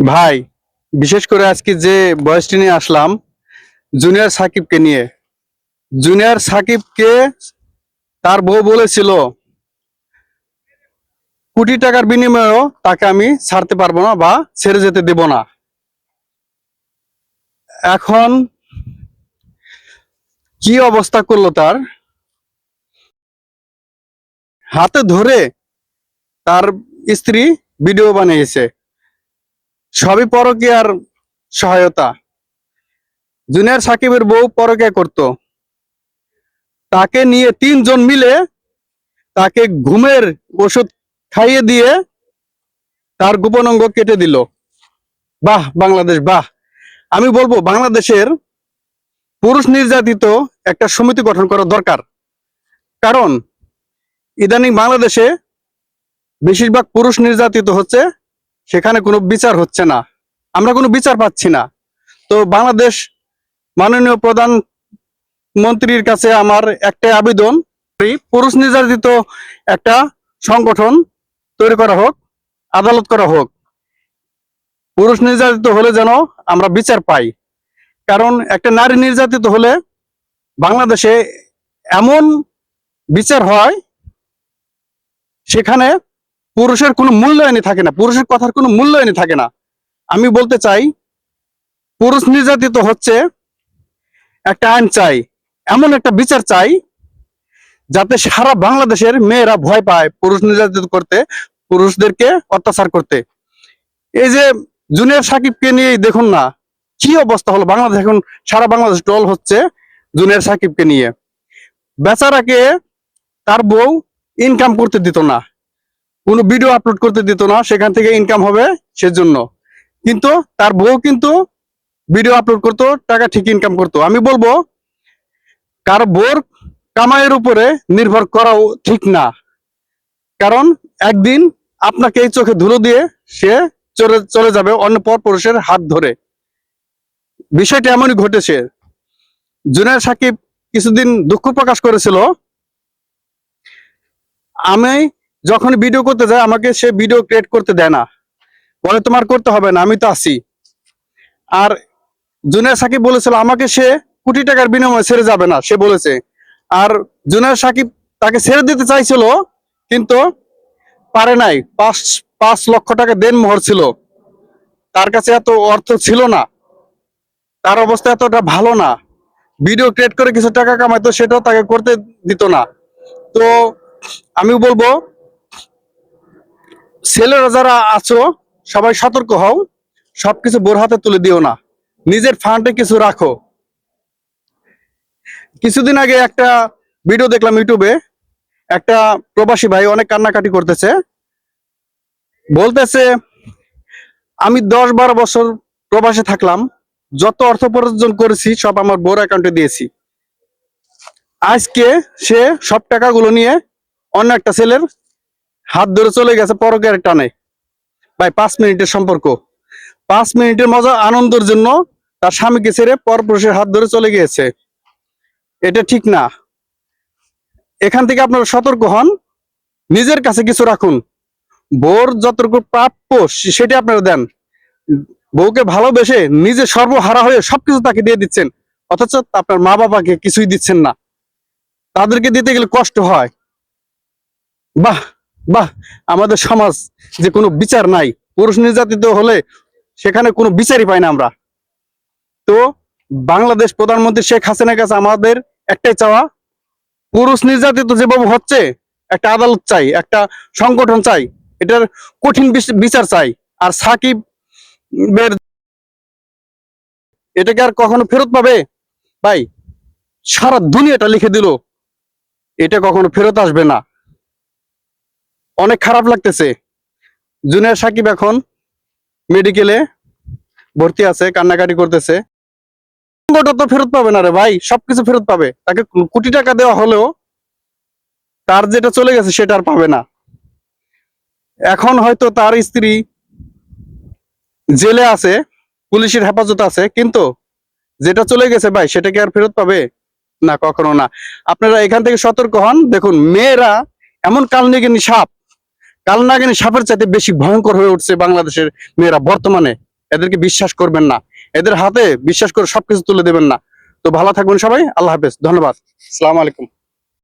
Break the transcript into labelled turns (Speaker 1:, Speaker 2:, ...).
Speaker 1: ভাই, বিশেষ করে আজকে যে বয়সটি নিয়ে আসলাম, জুনিয়র সাকিবকে নিয়ে। জুনিয়র সাকিবকে তার বউ বলেছিল, কোটি টাকার বিনিময়েও তাকে আমি ছাড়তে পারব না বা ছেড়ে যেতে দেব না। এখন কি অবস্থা করল তার? হাতে ধরে তার স্ত্রী ভিডিও বানিয়েছে। সবই পরকীয়ার সহায়তা। জুনিয়র সাকিবের বউ পরকিয়া করত। তাকে নিয়ে তিনজন মিলে তাকে ঘুমের ওষুধ খাইয়ে দিয়ে তার গোপন অঙ্গ কেটে দিল। বাহ, বাংলাদেশ, বাহ। আমি বলব, বাংলাদেশের পুরুষ নির্যাতিত একটা সমিতি গঠন করা দরকার। কারণ ইদানিং বাংলাদেশে বেশিরভাগ পুরুষ নির্যাতিত হচ্ছে সেখানে কোনো বিচার হচ্ছে না। আমরা কোনো বিচার পাচ্ছি না। তো বাংলাদেশ মাননীয় প্রধান মন্ত্রীর কাছে আমার একটাই আবেদন, পুরুষ নির্যাতিত একটা সংগঠন তৈরি করা হোক, আদালত করা হোক। পুরুষ নির্যাতিত হলে যেন আমরা বিচার পাই। কারণ একটা নারী নির্যাতিত হলে বাংলাদেশে এমন বিচার হয়, সেখানে পুরুষের কোনো মূল্যায়নই থাকে না, পুরুষের কথার কোনো মূল্যায়নই থাকে না। আমি বলতে চাই, পুরুষ নির্যাতিত হচ্ছে একটা আইন চাই, এমন একটা বিচার চাই, যাতে সারা বাংলাদেশের মেয়েরা ভয় পায় পুরুষ নির্যাতিত করতে, পুরুষদেরকে অত্যাচার করতে। এই যে জুনিয়র সাকিবকে নিয়ে দেখুন না, কি অবস্থা হলো বাংলাদেশ এখন, সারা বাংলাদেশ টল হচ্ছে জুনিয়র সাকিবকে নিয়ে। বেচারাকে তার বউ ইনকাম করতে দিত না। কোনো ভিডিও আপলোড করতে দিত না, সেখান থেকে ইনকাম হবে সেজন্য। কিন্তু তার বউ কিন্তু ভিডিও আপলোড করতো, টাকা ঠিক ইনকাম করতো। আমি বলব, কার বোর কামাইয়ের উপরে নির্ভর করাও ঠিক না। কারণ একদিন আপনাকে এই চোখে ধুলো দিয়ে সে চলে চলে যাবে অন্য পর পুরুষের হাত ধরে। বিষয়টা এমনই ঘটেছে। জুনিয়র সাকিব কিছুদিন দুঃখ প্রকাশ করেছিল, আমি যখন ভিডিও করতে যায়, আমাকে সে ভিডিও ক্রিয়েট করতে দেয় না। বলে, তোমার করতে হবে না, আমি তো আছি। আর জুনিয়র সাকিব বলেছিল, আমাকে সে কোটি টাকার বিনিময়ে ছেড়ে যাবে না। সে বলেছে। আর জুনিয়র সাকিব তাকে ছেড়ে দিতে চাইছিল, কিন্তু পারে নাই। পাঁচ পাঁচ লক্ষ টাকা দেন মোহর ছিল। তার কাছে এত অর্থ ছিল না। তার অবস্থা এতটা ভালো না। ভিডিও ক্রিয়েট করে কিছু টাকা কামাইতো, সেটাও তাকে করতে দিত না। তো আমি বলব ছেলেরা যারা আছো, সবাই সতর্ক হও। সবকিছু বোর হাতে তুলে দিও না। নিজের ফান্ডে কিছু রাখো। কিছুদিন আগে একটা ভিডিও দেখলাম ইউটিউবে। একটা প্রবাসী ভাই অনেক কান্নাকাটি করতেছে। বলতেছে, আমি দশ বারো বছর প্রবাসে থাকলাম। যত অর্থ উপার্জন করেছি, সব আমার বোর অ্যাকাউন্টে দিয়েছি। আজকে সে সব টাকাগুলো নিয়ে অন্য একটা ছেলের হাত ধরে চলে গেছে পরকের টানে। ভাই, পাঁচ মিনিটের সম্পর্ক। পাঁচ মিনিটের মজা, আনন্দের জন্য তার স্বামীকে ছেড়ে পরপুরুষের হাত ধরে চলে গিয়েছে। এটা ঠিক না। এখান থেকে আপনারা সতর্ক হন। নিজের কাছে কিছু রাখুন। বোর যতটুকু প্রাপ্য সেটা আপনারা দেন। বউকে ভালোবেসে নিজে সর্বহারা হয়ে সবকিছু তাকে দিয়ে দিচ্ছেন। অথচ আপনার মা বাবাকে কিছুই দিচ্ছেন না। তাদেরকে দিতে গেলে কষ্ট হয়। বাহ! বাহ, আমাদের সমাজ যে কোনো বিচার নাই, পুরুষ নির্যাতিত হলে সেখানে কোনো বিচারই পাই না আমরা। তো বাংলাদেশ প্রধানমন্ত্রী শেখ হাসিনার কাছে আমাদের একটাই চাওয়া, পুরুষ নির্যাতিত যেভাবে হচ্ছে, একটা আদালত চাই, একটা সংগঠন চাই, এটার কঠিন বিচার চাই, আর সাকিবের এটাকে আর কখনো ফেরত পাবে? ভাই, সারা দুনিয়াটা লিখে দিল, এটা কখনো ফেরত আসবে না। অনেক খারাপ লাগতেছে। জুনিয়র সাকিব এখন মেডিকেলে ভর্তি আছে, কান্নাকাটি করতেছে। তো ফেরত পাবে না রে ভাই, সবকিছু ফেরত পাবে। তাকে কোটি টাকা দেওয়া হলেও তার যেটা চলে গেছে সেটা আর পাবে না। এখন হয়তো তার স্ত্রী জেলে আছে, পুলিশের হেফাজত আছে, কিন্তু যেটা চলে গেছে ভাই সেটাকে আর ফেরত পাবে? না, কখনো না। আপনারা এখান থেকে সতর্ক হন। দেখুন, মেয়েরা এমন কাল কালনাগিনী সাপ। কালনাগিনী সাপের চাইতে বেশি ভয়ঙ্কর হয়ে উঠছে বাংলাদেশের মেয়েরা বর্তমানে। এদেরকে বিশ্বাস করবেন না। এদের হাতে বিশ্বাস করে সবকিছু তুলে দেবেন না। তো ভালো থাকবেন সবাই। আল্লাহ হাফেজ। ধন্যবাদ। সালাম আলাইকুম।